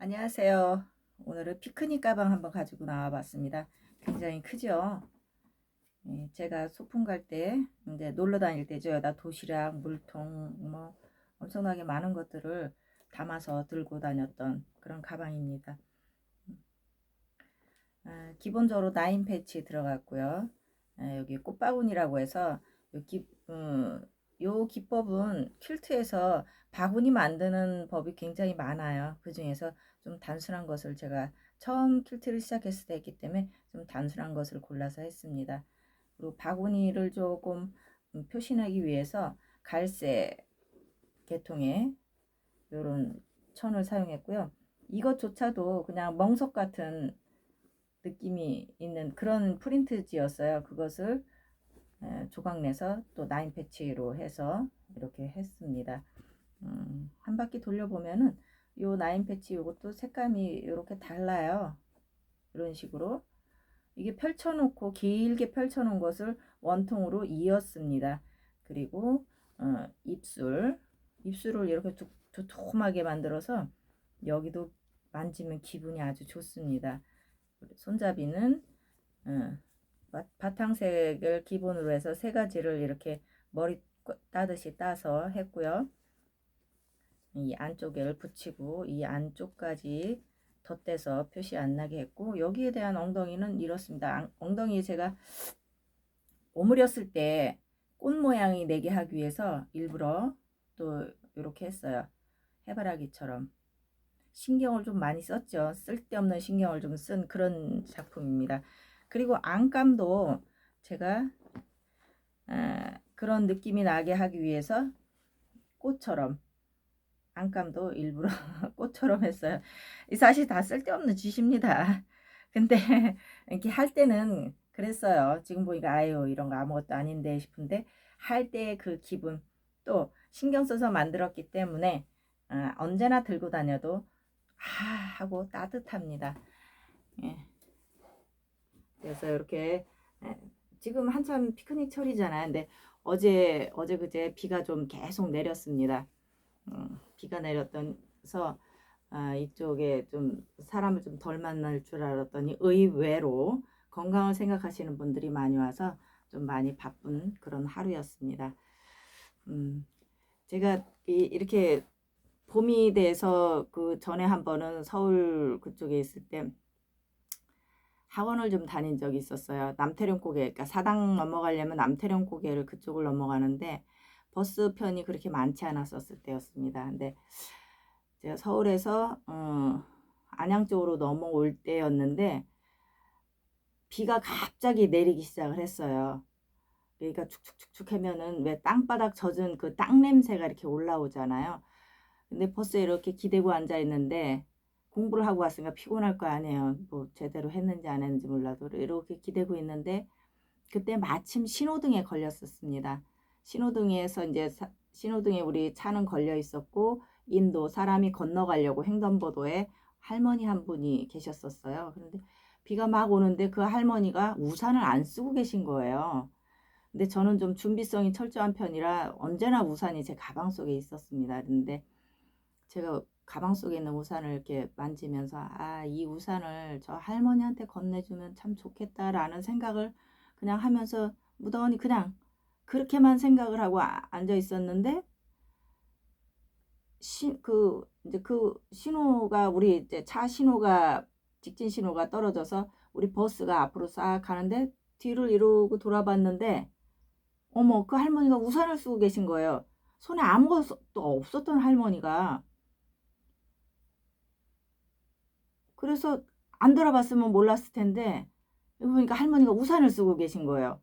안녕하세요. 오늘은 피크닉 가방 한번 가지고 나와 봤습니다. 굉장히 크죠? 예, 제가 소풍 갈 때, 이제 놀러 다닐 때죠. 여기다 도시락, 물통, 뭐, 엄청나게 많은 것들을 담아서 들고 다녔던 그런 가방입니다. 아, 기본적으로 나인 패치 들어갔고요. 아, 여기 꽃바구니라고 해서 요, 기, 음, 요 기법은 퀼트에서 바구니 만드는 법이 굉장히 많아요. 그 중에서 좀 단순한 것을 제가 처음 퀼트를 시작했을 때 했기 때문에 좀 단순한 것을 골라서 했습니다. 그리고 바구니를 조금 음, 표시하기 위해서 갈색 계통의 이런 천을 사용했고요. 이것조차도 그냥 멍석 같은 느낌이 있는 그런 프린트지였어요. 그것을 조각 내서 또 나인 패치로 해서 이렇게 했습니다. 음, 한 바퀴 돌려보면은 요 나인 패치 요것도 색감이 이렇게 달라요. 이런 식으로 이게 펼쳐놓고 길게 펼쳐놓은 것을 원통으로 이었습니다. 그리고 어, 입술 입술을 이렇게 두, 두툼하게 만들어서 여기도 만지면 기분이 아주 좋습니다. 손잡이는 어, 바탕색을 기본으로 해서 세 가지를 이렇게 머리 따듯이 따서 했고요. 이 안쪽을 붙이고 이 안쪽까지 덧대서 표시 안 나게 했고 여기에 대한 엉덩이는 이렇습니다. 엉덩이 제가 오므렸을 때 꽃 모양이 내게 하기 위해서 일부러 또 이렇게 했어요. 해바라기처럼 신경을 좀 많이 썼죠. 쓸데없는 신경을 좀 쓴 그런 작품입니다. 그리고 안감도 제가 아, 그런 느낌이 나게 하기 위해서 꽃처럼 안감도 일부러 꽃처럼 했어요. 사실 다 쓸데없는 짓입니다. 근데 이렇게 할 때는 그랬어요. 지금 보니까 아유 이런 거 아무것도 아닌데 싶은데 할 때 그 기분 또 신경 써서 만들었기 때문에 아, 언제나 들고 다녀도 아 하고 따뜻합니다. 예. 그래서 이렇게 예, 지금 한참 피크닉 철이잖아요. 근데 어제 어제 그제 비가 좀 계속 내렸습니다. 음, 비가 내렸던서 아, 이쪽에 좀 사람을 좀 덜 만날 줄 알았더니 의외로 건강을 생각하시는 분들이 많이 와서 좀 많이 바쁜 그런 하루였습니다. 음, 제가 이, 이렇게 봄이 돼서 그 전에 한 번은 서울 그쪽에 있을 때 학원을 좀 다닌 적이 있었어요. 남태령 고개, 그러니까 사당 넘어가려면 남태령 고개를 그쪽을 넘어가는데 버스 편이 그렇게 많지 않았었을 때였습니다. 근데 제가 서울에서 어, 안양 쪽으로 넘어올 때였는데 비가 갑자기 내리기 시작을 했어요. 그러니까 축축축축 하면은 왜 땅바닥 젖은 그 땅 냄새가 이렇게 올라오잖아요. 근데 버스에 이렇게 기대고 앉아 있는데 공부를 하고 왔으니까 피곤할 거 아니에요. 뭐 제대로 했는지 안 했는지 몰라도 이렇게 기대고 있는데 그때 마침 신호등에 걸렸었습니다. 신호등에서 이제 사, 신호등에 우리 차는 걸려 있었고 인도 사람이 건너가려고 횡단보도에 할머니 한 분이 계셨었어요. 그런데 비가 막 오는데 그 할머니가 우산을 안 쓰고 계신 거예요. 근데 저는 좀 준비성이 철저한 편이라 언제나 우산이 제 가방 속에 있었습니다. 근데 제가 가방 속에 있는 우산을 이렇게 만지면서 아, 이 우산을 저 할머니한테 건네주면 참 좋겠다라는 생각을 그냥 하면서 무더니 그냥 그렇게만 생각을 하고 아, 앉아 있었는데 시, 그 이제 그 신호가 우리 이제 차 신호가 직진 신호가 떨어져서 우리 버스가 앞으로 싹 가는데 뒤를 이러고 돌아봤는데 어머 그 할머니가 우산을 쓰고 계신 거예요. 손에 아무것도 없었던 할머니가 그래서 안 돌아봤으면 몰랐을 텐데 보니까 할머니가 우산을 쓰고 계신 거예요.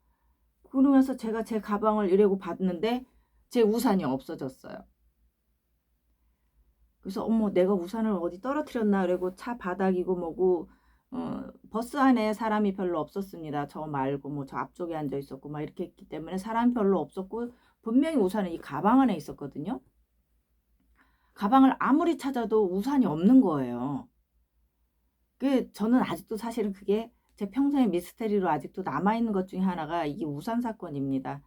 그러면서 제가 제 가방을 이래고 봤는데 제 우산이 없어졌어요. 그래서 어머 내가 우산을 어디 떨어뜨렸나 그리고 차 바닥이고 뭐고 어, 버스 안에 사람이 별로 없었습니다. 저 말고 뭐 저 앞쪽에 앉아 있었고 막 이렇게 했기 때문에 사람이 별로 없었고 분명히 우산은 이 가방 안에 있었거든요. 가방을 아무리 찾아도 우산이 없는 거예요. 그 저는 아직도 사실은 그게 제 평소의 미스테리로 아직도 남아있는 것 중에 하나가 이게 우산 사건입니다.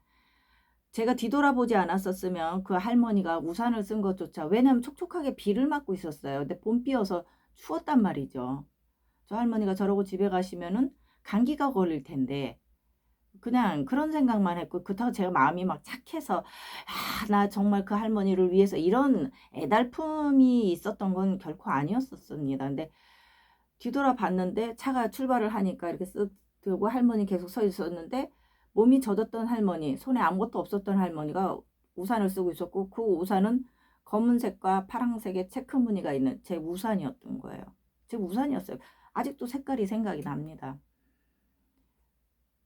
제가 뒤돌아보지 않았었으면 그 할머니가 우산을 쓴 것조차 왜냐하면 촉촉하게 비를 맞고 있었어요. 근데 봄비여서 추웠단 말이죠. 저 할머니가 저러고 집에 가시면은 감기가 걸릴 텐데 그냥 그런 생각만 했고 그렇다고 제가 마음이 막 착해서 아, 나 정말 그 할머니를 위해서 이런 애달픔이 있었던 건 결코 아니었었습니다. 근데 뒤돌아 봤는데 차가 출발을 하니까 이렇게 쓱 들고 할머니 계속 서 있었는데 몸이 젖었던 할머니, 손에 아무것도 없었던 할머니가 우산을 쓰고 있었고 그 우산은 검은색과 파란색의 체크 무늬가 있는 제 우산이었던 거예요. 제 우산이었어요. 아직도 색깔이 생각이 납니다.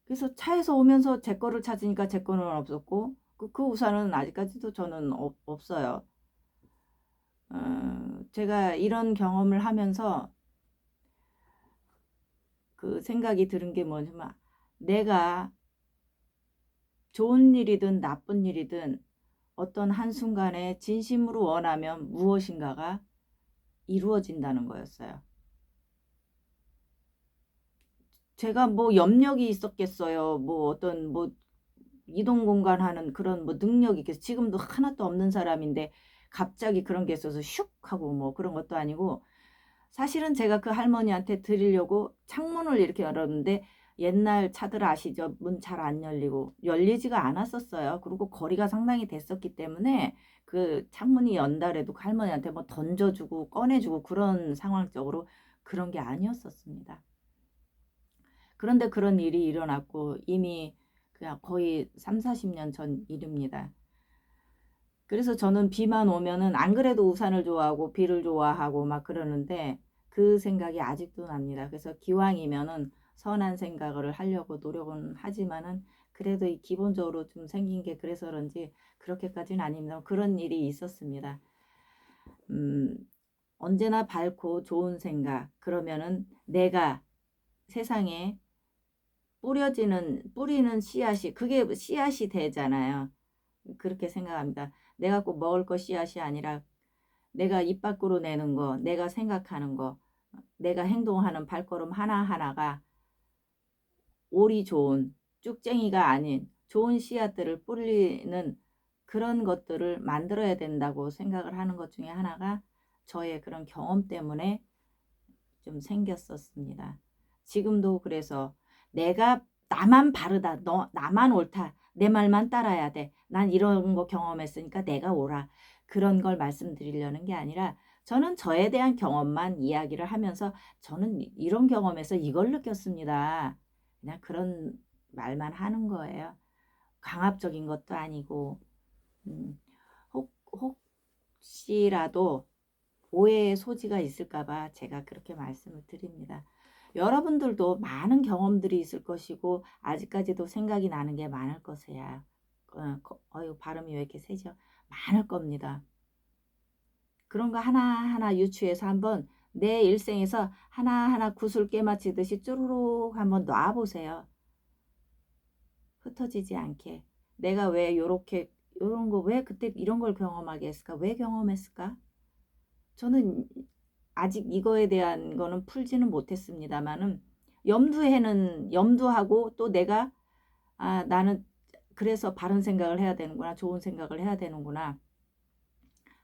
그래서 차에서 오면서 제 거를 찾으니까 제 거는 없었고 그, 그 우산은 아직까지도 저는 없, 없어요. 어, 제가 이런 경험을 하면서 그 생각이 들은 게 뭐냐면 내가 좋은 일이든 나쁜 일이든 어떤 한순간에 진심으로 원하면 무엇인가가 이루어진다는 거였어요. 제가 뭐 염력이 있었겠어요. 뭐 어떤 뭐 이동 공간 하는 그런 뭐 능력이 있겠어. 지금도 하나도 없는 사람인데 갑자기 그런 게 있어서 슉 하고 뭐 그런 것도 아니고 사실은 제가 그 할머니한테 드리려고 창문을 이렇게 열었는데 옛날 차들 아시죠? 문 잘 안 열리고 열리지가 않았었어요. 그리고 거리가 상당히 됐었기 때문에 그 창문이 연달에도 그 할머니한테 뭐 던져주고 꺼내주고 그런 상황적으로 그런 게 아니었었습니다. 그런데 그런 일이 일어났고 이미 그냥 거의 3, 40년 전 일입니다. 그래서 저는 비만 오면은 안 그래도 우산을 좋아하고 비를 좋아하고 막 그러는데 그 생각이 아직도 납니다. 그래서 기왕이면은 선한 생각을 하려고 노력은 하지만은 그래도 이 기본적으로 좀 생긴 게 그래서 그런지 그렇게까지는 아닙니다. 그런 일이 있었습니다. 음, 언제나 밝고 좋은 생각 그러면은 내가 세상에 뿌려지는 뿌리는 씨앗이 그게 씨앗이 되잖아요. 그렇게 생각합니다. 내가 꼭 먹을 것 씨앗이 아니라 내가 입 밖으로 내는 거, 내가 생각하는 거, 내가 행동하는 발걸음 하나하나가 오리 좋은 쭉쟁이가 아닌 좋은 씨앗들을 뿌리는 그런 것들을 만들어야 된다고 생각을 하는 것 중에 하나가 저의 그런 경험 때문에 좀 생겼었습니다. 지금도 그래서 내가 나만 바르다, 너 나만 옳다, 내 말만 따라야 돼. 난 이런 거 경험했으니까 내가 옳아. 그런 걸 말씀드리려는 게 아니라 저는 저에 대한 경험만 이야기를 하면서 저는 이런 경험에서 이걸 느꼈습니다. 그냥 그런 말만 하는 거예요. 강압적인 것도 아니고 음, 혹, 혹시라도 오해의 소지가 있을까봐 제가 그렇게 말씀을 드립니다. 여러분들도 많은 경험들이 있을 것이고 아직까지도 생각이 나는 게 많을 것이야. 어, 어유 발음이 왜 이렇게 세죠? 많을 겁니다. 그런 거 하나하나 유추해서 한번 내 일생에서 하나하나 구슬 깨맞히듯이 쭈루룩 한번 놔보세요. 흩어지지 않게. 내가 왜 요렇게 요런 거 왜 그때 이런 걸 경험하게 했을까? 왜 경험했을까? 저는 아직 이거에 대한 거는 풀지는 못했습니다만은 염두에는 염두하고 또 내가 아 나는 그래서 바른 생각을 해야 되는구나 좋은 생각을 해야 되는구나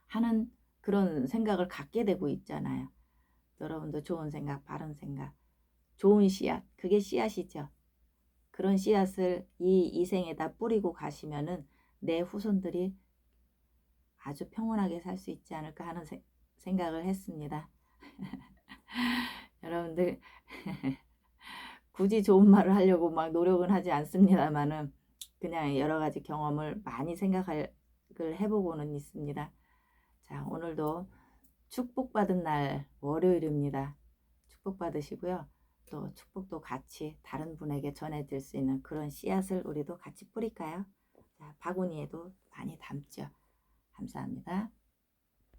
하는 그런 생각을 갖게 되고 있잖아요. 여러분도 좋은 생각, 바른 생각, 좋은 씨앗, 그게 씨앗이죠. 그런 씨앗을 이 이생에다 뿌리고 가시면은 내 후손들이 아주 평온하게 살 수 있지 않을까 하는 세, 생각을 했습니다. 여러분들 굳이 좋은 말을 하려고 막 노력은 하지 않습니다만은 그냥 여러 가지 경험을 많이 생각을 해보고는 있습니다. 자, 오늘도 축복받은 날 월요일입니다. 축복받으시고요. 또 축복도 같이 다른 분에게 전해질 수 있는 그런 씨앗을 우리도 같이 뿌릴까요? 자, 바구니에도 많이 담죠. 감사합니다.